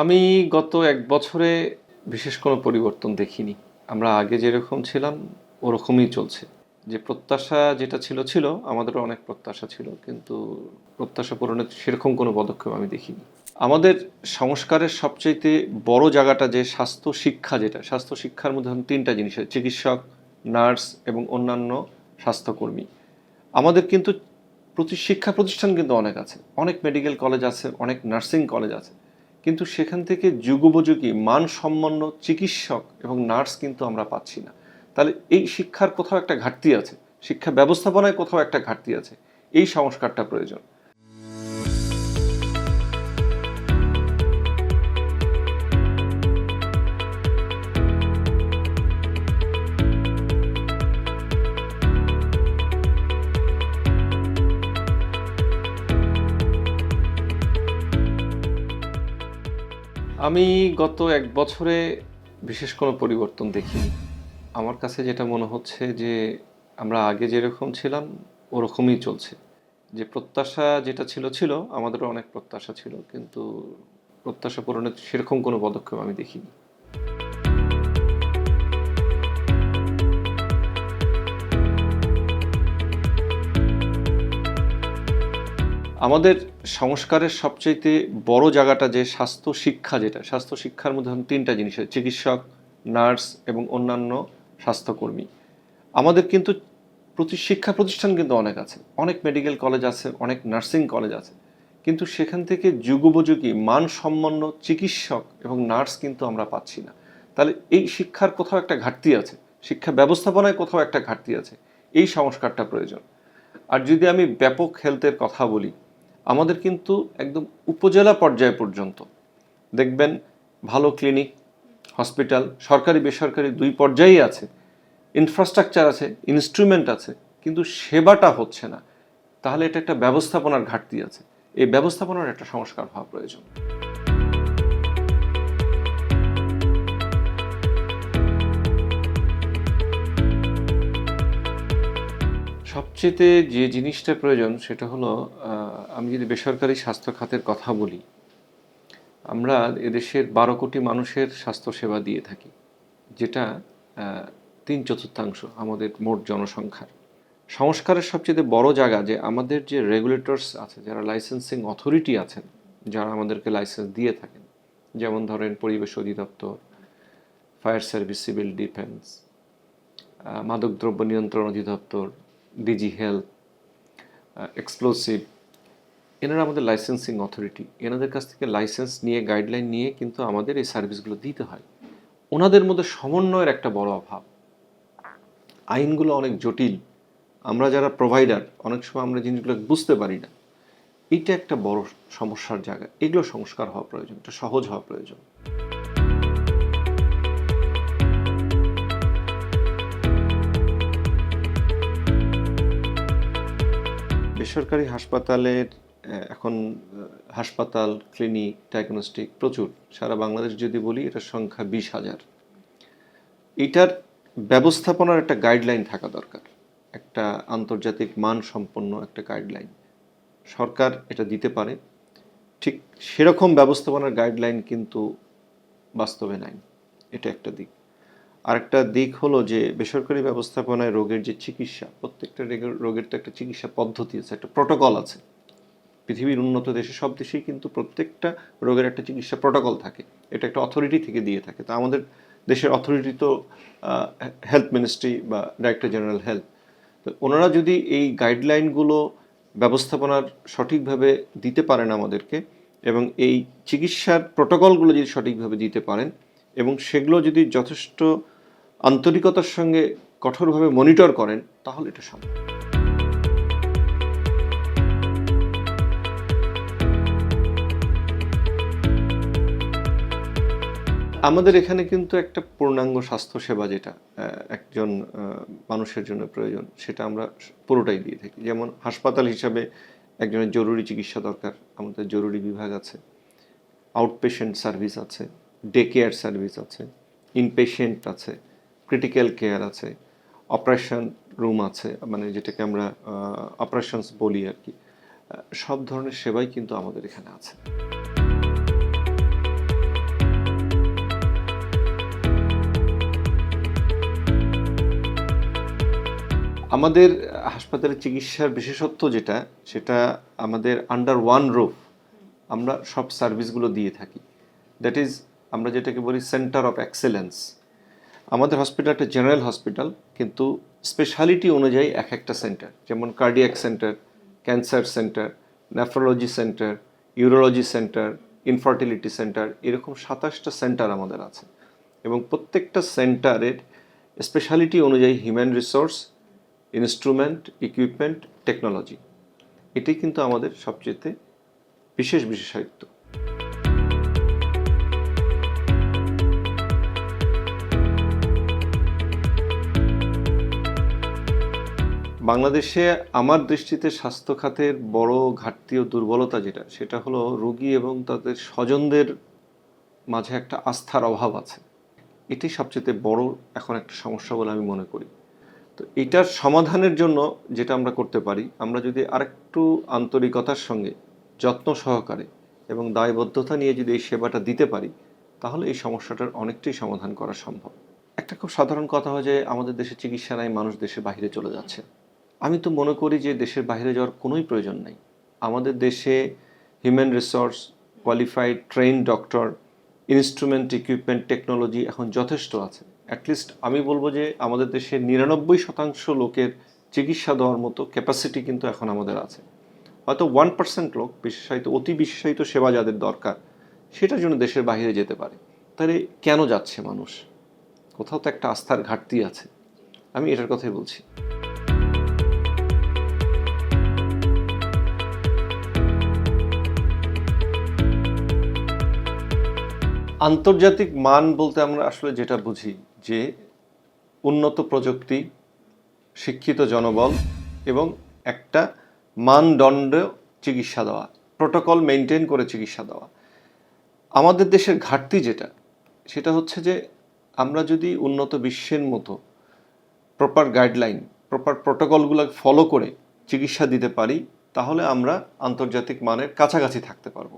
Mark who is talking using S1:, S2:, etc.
S1: আমি গত এক বছরে বিশেষ কোনো পরিবর্তন দেখিনি। আমরা আগে যেরকম ছিলাম, ওরকমই চলছে। যে প্রত্যাশা যেটা ছিল ছিল, আমাদেরও অনেক প্রত্যাশা ছিল, কিন্তু প্রত্যাশা পূরণের সেরকম কোনো পদক্ষেপ আমি দেখিনি। আমাদের সংস্কারের সবচাইতে বড় জায়গাটা যে স্বাস্থ্য শিক্ষা যেটা, স্বাস্থ্য শিক্ষার মধ্যে তিনটা জিনিস চিকিৎসক, নার্স এবং অন্যান্য স্বাস্থ্যকর্মী। আমাদের কিন্তু প্রতি শিক্ষা প্রতিষ্ঠান কিন্তু অনেক আছে। অনেক মেডিকেল কলেজ আছে, অনেক নার্সিং কলেজ আছে। কিন্তু সেখান থেকে যুগোপযোগী, মানসম্পন্ন চিকিৎসক এবং নার্স কিন্তু আমরা পাচ্ছি না। তাহলে এই শিক্ষার কোথাও একটা ঘাটতি আছে, শিক্ষা ব্যবস্থাপনায় কোথাও একটা ঘাটতি আছে, এই সংস্কারটা প্রয়োজন। আমি গত এক বছরে বিশেষ কোনো পরিবর্তন দেখিনি। আমার কাছে যেটা মনে হচ্ছে যে, আমরা আগে যেরকম ছিলাম, ওরকমই চলছে। যে প্রত্যাশা যেটা ছিল ছিল, আমাদেরও অনেক প্রত্যাশা ছিল, কিন্তু প্রত্যাশা পূরণের সেরকম কোনো পদক্ষেপ আমি দেখিনি। আমাদের সংস্কারের সবচাইতে বড় জায়গাটা যে স্বাস্থ্য শিক্ষা যেটা, স্বাস্থ্য শিক্ষার মধ্যে তিনটা জিনিস চিকিৎসক, নার্স এবং অন্যান্য স্বাস্থ্যকর্মী। আমাদের কিন্তু প্রতি, শিক্ষা প্রতিষ্ঠান কিন্তু অনেক আছে। অনেক মেডিকেল কলেজ আছে, অনেক নার্সিং কলেজ আছে। কিন্তু সেখান থেকে যুগোপযোগী, মানসম্পন্ন চিকিৎসক এবং নার্স কিন্তু আমরা পাচ্ছি না। তাহলে এই শিক্ষার কোথাও একটা ঘাটতি আছে, শিক্ষা ব্যবস্থাপনায় কোথাও একটা ঘাটতি আছে। এই সংস্কারটা প্রয়োজন। আর যদি আমি ব্যাপক হেলথের কথা বলি আমাদের কিন্তু একদম উপজেলা পর্যায় পর্যন্ত। দেখবেন ভালো ক্লিনিক হসপিটাল সরকারি, বেসরকারি দুই পর্যায়েই আছে। ইনফ্রাস্ট্রাকচার আছে ইনস্ট্রুমেন্ট আছে, কিন্তু সেবাটা হচ্ছে না। তাহলে এটা একটা ব্যবস্থাপনার ঘাটতি আছে। এই ব্যবস্থাপনার একটা সংস্কার হওয়া প্রয়োজন। সবচেয়ে যে জিনিসটা প্রয়োজন সেটা হলো আমি যদি বেসরকারি স্বাস্থ্য খাতের কথা বলি, আমরা এদেশের বারো কোটি মানুষের স্বাস্থ্য সেবা দিয়ে থাকি, যেটা তিন চতুর্থাংশ আমাদের মোট জনসংখ্যার। সংস্কারের সবচেয়ে বড় জায়গা যে আমাদের যে রেগুলেটরস আছে, যারা লাইসেন্সিং অথরিটি আছেন, যারা আমাদেরকে লাইসেন্স দিয়ে থাকেন, যেমন ধরেন পরিবেশ অধিদপ্তর ফায়ার সার্ভিস সিভিল ডিফেন্স মাদকদ্রব্য নিয়ন্ত্রণ অধিদপ্তর ডিজি হেলথ এক্সপ্লোসিভ এনারা আমাদের লাইসেন্সিং অথরিটি এনাদের কাছ থেকে লাইসেন্স নিয়ে গাইডলাইন নিয়ে কিন্তু আমাদের এই সার্ভিসগুলো দিতে হয়। ওনাদের মধ্যে সমন্বয়ের একটা বড় অভাব। আইনগুলো অনেক জটিল। আমরা যারা প্রোভাইডার অনেক সময় আমরা জিনিসগুলো বুঝতে পারি না। এটা একটা বড় সমস্যার জায়গা। এগুলো সংস্কার হওয়া প্রয়োজন, এটা সহজ হওয়া প্রয়োজন। বেসরকারি হাসপাতালের এখন হাসপাতাল, ক্লিনিক ডায়াগনস্টিক প্রচুর। সারা বাংলাদেশ যদি বলি, এটার সংখ্যা বিশ হাজার। এটার ব্যবস্থাপনার একটা গাইডলাইন থাকা দরকার। একটা আন্তর্জাতিক মান সম্পন্ন একটা গাইডলাইন সরকার এটা দিতে পারে। ঠিক সেরকম ব্যবস্থাপনার গাইডলাইন কিন্তু বাস্তবে নাই। এটা একটা দিক। আরেকটা দিক হলো যে বেসরকারি ব্যবস্থাপনায় রোগের যে চিকিৎসা, প্রত্যেকটা রেগের- তো একটা চিকিৎসা পদ্ধতি আছে, একটা প্রোটোকল আছে। পৃথিবীর উন্নত দেশে, সব দেশেই কিন্তু প্রত্যেকটা রোগের একটা চিকিৎসা প্রোটোকল থাকে। এটা একটা অথরিটি থেকে দিয়ে থাকে। তো আমাদের দেশের অথরিটি তো হেলথ মিনিস্ট্রি বা ডাইরেক্টর জেনারেল হেলথ তো ওনারা যদি এই গাইডলাইনগুলো ব্যবস্থাপনার সঠিকভাবে দিতে পারেন আমাদেরকে এবং এই চিকিৎসার প্রোটোকলগুলো যদি সঠিকভাবে দিতে পারেন এবং সেগুলো যদি যথেষ্ট আন্তরিকতার সঙ্গে কঠোরভাবে মনিটর করেন, তাহলে এটা সম্ভব। আমাদের এখানে কিন্তু একটা পূর্ণাঙ্গ স্বাস্থ্যসেবা যেটা একজন মানুষের জন্য প্রয়োজন, সেটা আমরা পুরোটাই দিয়ে থাকি। যেমন হাসপাতাল হিসাবে একজনের জরুরি চিকিৎসা দরকার, আমাদের জরুরি বিভাগ আছে আউটপেশেন্ট সার্ভিস আছে ডে কেয়ার সার্ভিস আছে ইনপেশেন্ট আছে ক্রিটিক্যাল কেয়ার আছে অপারেশন রুম আছে মানে যেটাকে আমরা অপারেশনস বলি আর কি সব ধরনের সেবাই কিন্তু আমাদের এখানে আছে। আমাদের হাসপাতালে চিকিৎসার বিশেষত্ব যেটা, সেটা আমাদের আন্ডার ওয়ান রুফ আমরা সব সার্ভিসগুলো দিয়ে থাকি। দ্যাট ইজ আমরা যেটাকে বলি সেন্টার অফ এক্সেলেন্স আমাদের হসপিটালটা জেনারেল হসপিটাল কিন্তু স্পেশালিটি অনুযায়ী এক একটা সেন্টার যেমন cardiac centre cancer centre nephrology centre urology centre infertility centre এরকম সাতাশটা সেন্টার আমাদের আছে। এবং প্রত্যেকটা সেন্টারের স্পেশালিটি অনুযায়ী human resource instrument equipment technology এটি কিন্তু আমাদের সবচেয়ে বিশেষ বিশেষায়িত্ব বাংলাদেশে আমার দৃষ্টিতে স্বাস্থ্য খাতের বড় ঘাটতি ও দুর্বলতা যেটা, সেটা হলো রোগী এবং তাদের স্বজনদের মাঝে একটা আস্থার অভাব আছে। এটি সবচেয়ে বড় এখন একটা সমস্যা বলে আমি মনে করি। তো এটার সমাধানের জন্য যেটা আমরা করতে পারি, আমরা যদি আরেকটু আন্তরিকতার সঙ্গে, যত্ন সহকারে এবং দায়বদ্ধতা নিয়ে যদি এই সেবাটা দিতে পারি, তাহলে এই সমস্যাটার অনেকটাই সমাধান করা সম্ভব। একটা খুব সাধারণ কথা হয় যে, আমাদের দেশে চিকিৎসা নাই, মানুষ দেশের বাইরে চলে যাচ্ছে। আমি তো মনে করি যে দেশের বাইরে যাওয়ার কোনোই প্রয়োজন নাই। আমাদের দেশে human resource qualified train doctor instrument equipment technology এখন যথেষ্ট আছে। অ্যাটলিস্ট আমি বলব যে আমাদের দেশে নিরানব্বই শতাংশ লোকের চিকিৎসা দেওয়ার মতো ক্যাপাসিটি কিন্তু এখন আমাদের আছে। হয়তো ওয়ান পার্সেন্ট লোক, বিশেষায়িত, অতি বিশেষায়িত সেবা যাদের দরকার, সেটার জন্য দেশের বাইরে যেতে পারে। তাহলে কেন যাচ্ছে মানুষ? কোথাও তো একটা আস্থার ঘাটতি আছে। আমি এটার কথাই বলছি। আন্তর্জাতিক মান বলতে আমরা আসলে যেটা বুঝি, যে উন্নত প্রযুক্তি, শিক্ষিত জনবল এবং একটা মানদণ্ড চিকিৎসা দেওয়া, প্রোটোকল মেনটেন করে চিকিৎসা দেওয়া। আমাদের দেশের ঘাটতি যেটা, সেটা হচ্ছে যে আমরা যদি উন্নত বিশ্বের মতো প্রপার গাইডলাইন প্রপার প্রোটোকলগুলো ফলো করে চিকিৎসা দিতে পারি, তাহলে আমরা আন্তর্জাতিক মানের কাছাকাছি থাকতে পারব।